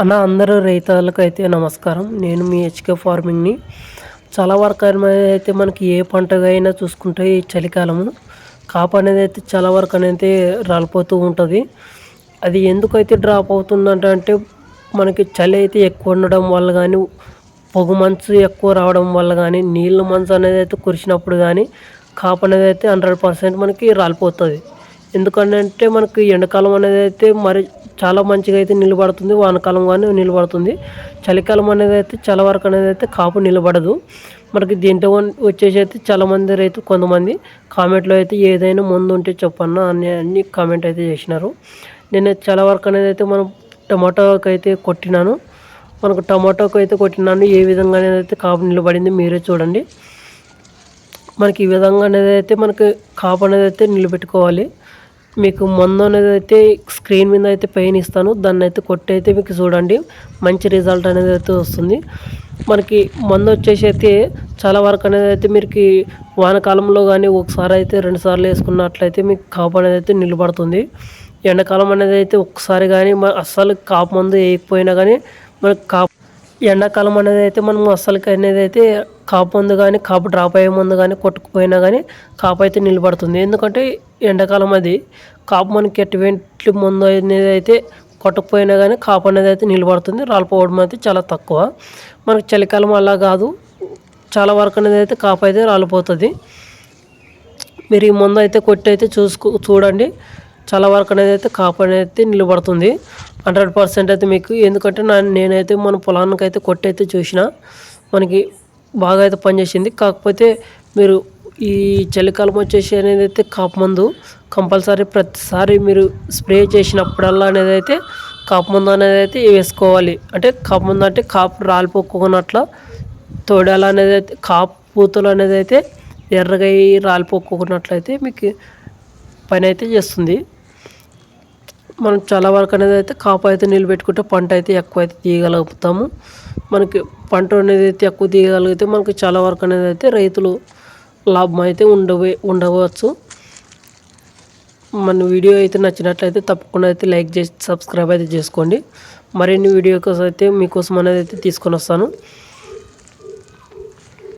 అన్న అందరూ రైతులకు అయితే నమస్కారం. నేను మీ హెచ్కే ఫార్మింగ్ని చాలా వరకు అయితే మనకి ఏ పంటగా అయినా చూసుకుంటే ఈ చలికాలము కాపు అనేది అయితే చాలా వరకు అనేది రాలిపోతూ ఉంటుంది. అది ఎందుకైతే డ్రాప్ అవుతుందంటే అంటే మనకి చలి అయితే ఎక్కువ ఉండడం వల్ల కానీ పొగ మంచు ఎక్కువ రావడం వల్ల కానీ నీళ్ళ మంచు అనేది అయితే కురిసినప్పుడు కానీ కాపు అనేది అయితే హండ్రెడ్ పర్సెంట్ మనకి రాలిపోతుంది. ఎందుకంటే మనకి ఎండాకాలం అనేది అయితే మరి చాలా మంచిగా అయితే నిలబడుతుంది వానకాలం కానీ నిలబడుతుంది. చలికాలం అనేది అయితే చాలా వరకు అనేది అయితే కాపు నిలబడదు. మనకి దీంట్లో వచ్చేసి అయితే చాలామంది రైతు కొంతమంది కామెంట్లో అయితే ఏదైనా ముందు ఉంటే చెప్పన్న అని అన్ని కామెంట్ అయితే చేసినారు. నేను చాలా వరకు అనేది అయితే మనం టమాటోకి అయితే కొట్టినాను. మనకు టమాటోకి అయితే కొట్టినాను. ఏ విధంగా అయితే కాపు నిలబడింది మీరే చూడండి. మనకి ఈ విధంగా అనేది అయితే మనకి కాపు అనేది అయితే నిలబెట్టుకోవాలి. మీకు మందు అనేది అయితే స్క్రీన్ మీద అయితే పెయిన్ ఇస్తాను. దాన్ని అయితే కొట్టి అయితే మీకు చూడండి. మంచి రిజల్ట్ అనేది అయితే వస్తుంది. మనకి మందు వచ్చేసి అయితే చాలా వరకు అనేది అయితే మీరుకి వానకాలంలో కానీ ఒకసారి అయితే రెండు సార్లు వేసుకున్నట్లయితే మీకు కాపు అనేది అయితే నిలబడుతుంది. ఎండాకాలం అనేది అయితే ఒకసారి కానీ అస్సలు కాపు మందు వేయకపోయినా కానీ మనకు కాపు ఎండాకాలం అనేది అయితే మనం అస్సలకి అనేది అయితే కాపు ముందు కానీ కాపు డ్రాప్ అయ్యే ముందు కానీ కొట్టుకుపోయినా కానీ కాపు అయితే నిలబడుతుంది. ఎందుకంటే ఎండాకాలం అది. కాపు మనకి ఎటువంటి ముందు అనేది అయితే కొట్టకపోయినా కానీ కాపు అనేది అయితే నిలబడుతుంది రాలిపోవడం అయితే చాలా తక్కువ. మనకి చలికాలం అలా కాదు. చాలా వరకు అనేది అయితే కాపు అయితే రాలిపోతుంది. మీరు ఈ ముందు అయితే కొట్టి అయితే చూసుకో చూడండి. చాలా వరకు అనేది అయితే కాపు అనేది నిలబడుతుంది. హండ్రెడ్ పర్సెంట్ అయితే మీకు ఎందుకంటే నా నేనైతే మన పొలానికి అయితే కొట్టి అయితే చూసిన మనకి బాగా అయితే పనిచేసింది. కాకపోతే మీరు ఈ చలికాలం వచ్చేసి అనేది అయితే కాపు మందు కంపల్సరీ ప్రతిసారి మీరు స్ప్రే చేసినప్పుడల్లా అనేది అయితే కాపు మందు అనేది అయితే వేసుకోవాలి. అంటే కాపు మందు అంటే కాపు రాలిపోకున్నట్ల తోడాల అనేది అయితే కాపు పూతలు అనేది అయితే ఎర్రగా రాలిపోకున్నట్లయితే మీకు పని అయితే చేస్తుంది. మనం చాలా వరకు అనేది అయితే కాపు అయితే నిలబెట్టుకుంటే పంట అయితే ఎక్కువ అయితే తీయగలుగుతాము. మనకి పంట అనేది అయితే ఎక్కువ తీయగలిగితే మనకి చాలా వరకు అనేది అయితే రైతులు లాభం అయితే ఉండవే ఉండవచ్చు. మన వీడియో అయితే నచ్చినట్లయితే తప్పకుండా అయితే లైక్ చేసి సబ్స్క్రైబ్ అయితే చేసుకోండి. మరిన్ని వీడియో కోసం అయితే మీకోసం అనేది అయితే తీసుకొని వస్తాను.